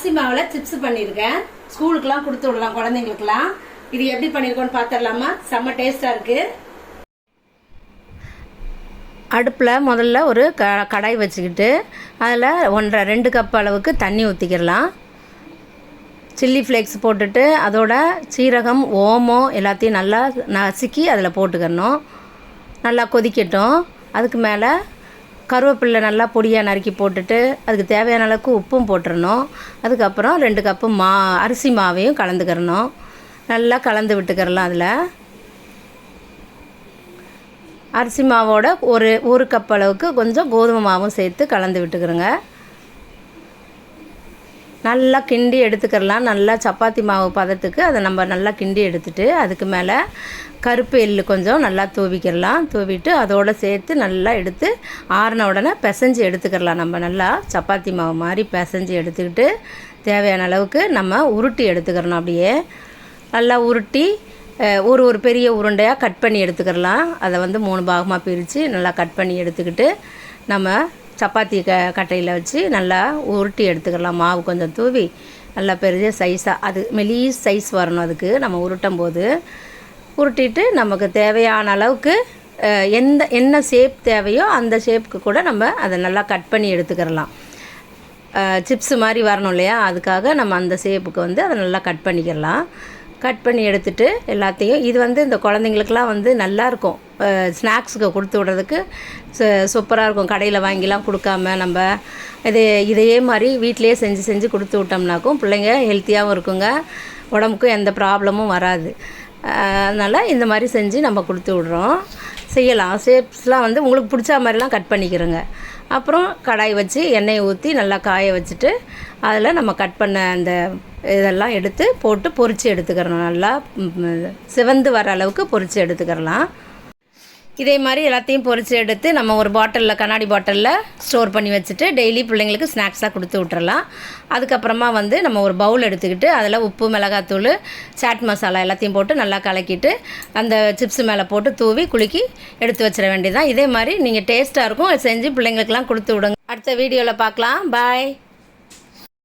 அரிசி மாவில் சிப்ஸ் பண்ணியிருக்கேன் ஸ்கூலுக்குலாம் கொடுத்து விடலாம் குழந்தைங்களுக்குலாம் இது எப்படி பண்ணியிருக்கோன்னு பார்த்துடலாமா? செம்ம டேஸ்ட்டாக இருக்குது அடுப்பில் முதல்ல ஒரு க கடாய் வச்சுக்கிட்டு அதில் ஒன்றரை ரெண்டு கப் அளவுக்கு தண்ணி ஊற்றிக்கிடலாம் சில்லி ஃப்ளேக்ஸ் போட்டுட்டு அதோட சீரகம் ஓமம் எல்லாத்தையும் நல்லா நசுக்கி அதில் போட்டுக்கணும். நல்லா கொதிக்கட்டும். அதுக்கு மேலே கருவேப்பில்லை நல்லா பொடியாக நறுக்கி போட்டுட்டு அதுக்கு தேவையான அளவுக்கு உப்பும் போட்டுறணும். அதுக்கப்புறம் ரெண்டு கப்பு மா அரிசி மாவையும் கலந்துக்கிறணும். நல்லா கலந்து விட்டுக்கிறலாம் அதில். அரிசி மாவோட ஒரு ஒரு கப் அளவுக்கு கொஞ்சம் கோதுமை மாவும் சேர்த்து கலந்து விட்டுக்கிறோங்க. நல்லா கிண்டி எடுத்துக்கிறலாம். நல்லா சப்பாத்தி மாவு பதத்துக்கு அதை நம்ம நல்லா கிண்டி எடுத்துட்டு அதுக்கு மேலே கருப்பு எள்ளு கொஞ்சம் நல்லா தூவிக்கிறலாம். தூவிட்டு அதோடு சேர்த்து நல்லா எடுத்து ஆறின உடனே பிசைஞ்சு எடுத்துக்கிறலாம். நம்ம நல்லா சப்பாத்தி மாவு மாதிரி பிசைஞ்சு எடுத்துக்கிட்டு தேவையான அளவுக்கு நம்ம உருட்டி எடுத்துக்கிறணும் அப்படியே. நல்லா உருட்டி ஒரு ஒரு பெரிய உருண்டையாக கட் பண்ணி எடுத்துக்கிறலாம். அதை வந்து மூணு பாகமாக பிரித்து நல்லா கட் பண்ணி எடுத்துக்கிட்டு நம்ம சப்பாத்தி க கட்டையில் வச்சு நல்லா உருட்டி எடுத்துக்கலாம். மாவு கொஞ்சம் தூவி நல்லா பெரிய சைஸாக அது மெலீஸ் சைஸ் வரணும் அதுக்கு. நம்ம உருட்டும் போது உருட்டிட்டு நமக்கு தேவையான அளவுக்கு எந்த என்ன ஷேப் தேவையோ அந்த ஷேப்புக்கு கூட நம்ம அதை நல்லா கட் பண்ணி எடுத்துக்கிறலாம் சிப்ஸ் மாதிரி வரணும் இல்லையா? அதுக்காக நம்ம அந்த ஷேப்புக்கு வந்து அதை நல்லா கட் பண்ணிக்கிறலாம் கட் பண்ணி எடுத்துட்டு எல்லாத்தையும் இது வந்து இந்த குழந்தைங்களுக்குலாம் வந்து நல்லாயிருக்கும். ஸ்நாக்ஸுக்கு கொடுத்து விட்றதுக்கு சூப்பராக இருக்கும். கடையில் வாங்கிலாம் கொடுக்காம நம்ம இது இதையே மாதிரி வீட்டிலையே செஞ்சு செஞ்சு கொடுத்து விட்டோம்னாக்கும் பிள்ளைங்க ஹெல்த்தியாகவும் இருக்குங்க. உடம்புக்கும் எந்த ப்ராப்ளமும் வராது. அதனால் இந்த மாதிரி செஞ்சு நம்ம கொடுத்து விட்றோம். செய்யலாம். ஷேப்ஸ்லாம் வந்து உங்களுக்கு பிடிச்ச மாதிரிலாம் கட் பண்ணிக்கிறோங்க. அப்புறம் கடாய் வச்சு எண்ணெயை ஊற்றி நல்லா காய வச்சுட்டு அதில் நம்ம கட் பண்ண அந்த இதெல்லாம் எடுத்து போட்டு பொரித்து எடுத்துக்கிறணும். நல்லா சிவந்து வர அளவுக்கு பொரித்து எடுத்துக்கிறலாம். இதே மாதிரி எல்லாத்தையும் பொரித்து எடுத்து நம்ம ஒரு பாட்டிலில் கண்ணாடி பாட்டிலில் ஸ்டோர் பண்ணி வச்சுட்டு டெய்லி பிள்ளைங்களுக்கு ஸ்நாக்ஸாக கொடுத்து விட்றலாம் அதுக்கப்புறமா வந்து நம்ம ஒரு பவுல் எடுத்துக்கிட்டு அதில் உப்பு மிளகாத்தூள் சாட் மசாலா எல்லாத்தையும் போட்டு நல்லா கலக்கிட்டு அந்த சிப்ஸ் மேலே போட்டு தூவி குலுக்கி எடுத்து வச்சிட வேண்டியதான் இதே மாதிரி நீங்கள் டேஸ்ட்டாக இருக்கும். செஞ்சு பிள்ளைங்களுக்கெல்லாம் கொடுத்து விடுங்க. அடுத்த வீடியோவில் பார்க்கலாம். பாய்